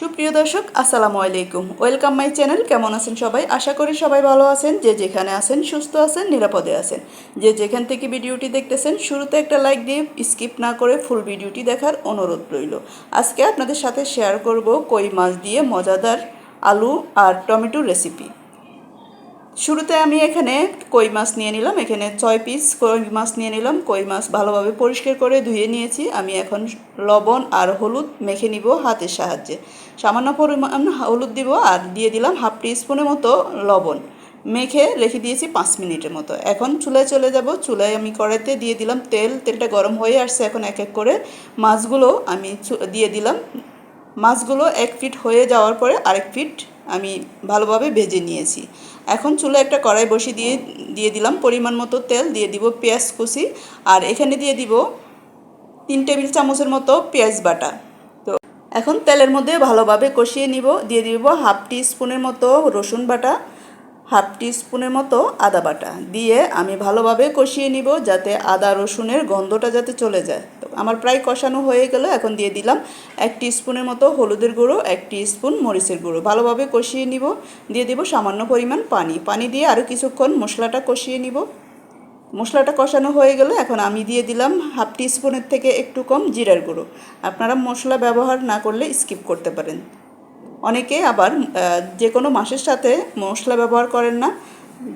সুপ্রিয় দর্শক, আসসালামু আলাইকুম। ওয়েলকাম মাই চ্যানেল কেমন আছেন সবাই? আশা করি সবাই ভালো আছেন। যে যেখানে আছেন, সুস্থ আছেন, নিরাপদে আছেন। যে যেখান থেকে ভিডিওটি দেখতেছেন, শুরুতে একটা লাইক দিয়ে স্কিপ না করে ফুল ভিডিওটি দেখার অনুরোধ রইল। আজকে আপনাদের সাথে শেয়ার করব কই মাছ দিয়ে মজাদার আলু আর টমেটো রেসিপি শুরুতে আমি এখানে কই মাছ নিয়ে নিলাম, এখানে ছয় পিস কই মাছ নিয়ে নিলাম, কই মাছ ভালোভাবে পরিষ্কার করে ধুয়ে নিয়েছি। আমি এখন লবণ আর হলুদ মেখে নিব হাতের সাহায্যে। সামান্য পরিমাণ হলুদ দিব আর দিয়ে দিলাম হাফ টি স্পুনের মতো লবণ। মেখে রেখে দিয়েছি পাঁচ মিনিটের মতো। এখন চুলায় চলে যাব। চুলায় আমি কড়াইতে দিয়ে দিলাম তেল। তেলটা গরম হয়ে আসছে এখন এক এক করে। মাছগুলো আমি দিয়ে দিলাম। মাছগুলো এক ফিট হয়ে যাওয়ার পরে আরেক ফিট আমি ভালোভাবে ভেজে নিয়েছি। এখন চুলা একটা কড়াই বসিয়ে দিয়ে দিয়ে দিলাম পরিমাণ মতো তেল, দিয়ে দিব পেঁয়াজ কুচি, আর এখানে দিয়ে দিব তিন টেবিল চামচের মতো পেঁয়াজ বাটা। তো এখন তেলের মধ্যে ভালোভাবে কষিয়ে নিব, দিয়ে দিব হাফ টি স্পুনের মতো রসুন বাটা। হাফ টি স্পুনের মতো আদা বাটা দিয়ে আমি ভালোভাবে কষিয়ে নিব যাতে আদা রসুনের গন্ধটা যাতে চলে যায়। তো আমার প্রায় কষানো হয়ে গেল, এখন দিয়ে দিলাম এক স্পুনের মতো হলুদের গুঁড়ো, এক স্পুন মরিচের গুঁড়ো। ভালোভাবে কষিয়ে নিব, দিয়ে দিব সামান্য পরিমাণ পানি। পানি দিয়ে আরও কিছুক্ষণ মশলাটা কষিয়ে নিব। মশলাটা কষানো হয়ে গেলে, এখন আমি দিয়ে দিলাম হাফ টি স্পুনের থেকে একটু কম জিরার গুঁড়ো। আপনারা মশলা ব্যবহার না করলে স্কিপ করতে পারেন। অনেকে আবার যে কোনো মাসের সাথে মশলা ব্যবহার করেন না,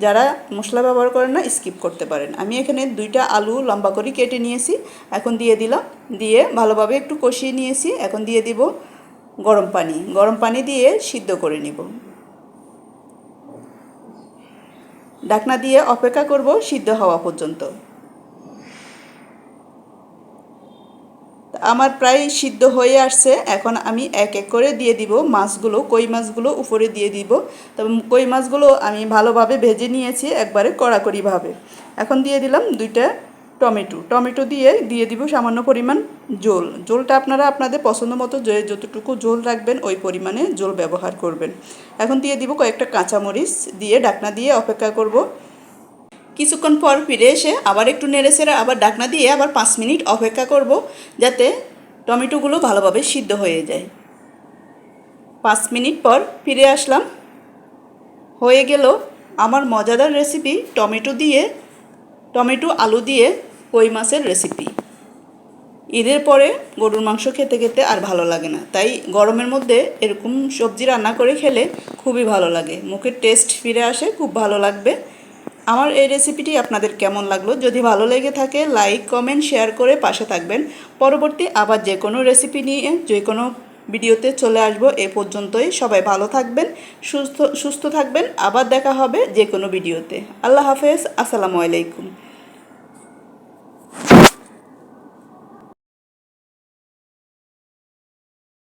যারা মশলা ব্যবহার করেন না স্কিপ করতে পারেন। আমি এখানে দুইটা আলু লম্বা করে কেটে নিয়েছি, এখন দিয়ে দিলাম। দিয়ে ভালোভাবে একটু কষিয়ে নিয়েছি, এখন দিয়ে দিব গরম পানি। গরম পানি দিয়ে সিদ্ধ করে নিব। ঢাকনা দিয়ে অপেক্ষা করব সিদ্ধ হওয়া পর্যন্ত। আমার প্রায় সিদ্ধ হয়ে আসছে। এখন আমি এক এক করে দিয়ে দিব। মাছগুলো, কই মাছগুলো উপরে দিয়ে দিব। তবে কই মাছগুলো আমি ভালোভাবে ভেজে নিয়েছি একবারে কড়াকড়িভাবে। এখন দিয়ে দিলাম দুইটা টমেটো। টমেটো দিয়ে দিয়ে দিব সামান্য পরিমাণ জোল। জোলটা আপনারা আপনাদের পছন্দ মতো যে যতটুকু জোল রাখবেন ওই পরিমাণে জোল ব্যবহার করবেন। এখন দিয়ে দিব কয়েকটা কাঁচামরিচ দিয়ে ডাকনা দিয়ে অপেক্ষা করব। কিছুক্ষণ পর ফিরে এসে আবার একটু নেড়ে সেড়ে আবার ডাকনা দিয়ে আবার পাঁচ মিনিট অপেক্ষা করব যাতে টমেটোগুলো ভালোভাবে সিদ্ধ হয়ে যায়। পাঁচ মিনিট পর ফিরে আসলাম। হয়ে গেল আমার মজাদার রেসিপি টমেটো দিয়ে, টমেটো আলু দিয়ে কই মাছের রেসিপি ঈদের পরে গরুর মাংস খেতে খেতে আর ভালো লাগে না, তাই গরমের মধ্যে এরকম সবজি রান্না করে খেলে খুবই ভালো লাগে। মুখের টেস্ট ফিরে আসে, খুব ভালো লাগবে। আমার এই রেসিপিটি আপনাদের কেমন লাগল? যদি ভালো লেগে থাকে লাইক কমেন্ট শেয়ার করে পাশে থাকবেন। পরবর্তী আবার যে কোনো রেসিপি নিয়ে, যে কোনো ভিডিওতে চলে আসব। এ পর্যন্তই সবাই ভালো থাকবেন, সুস্থ সুস্থ থাকবেন। আবার দেখা হবে যে কোনো ভিডিওতে। আল্লাহ হাফেজ, আসসালামু আলাইকুম।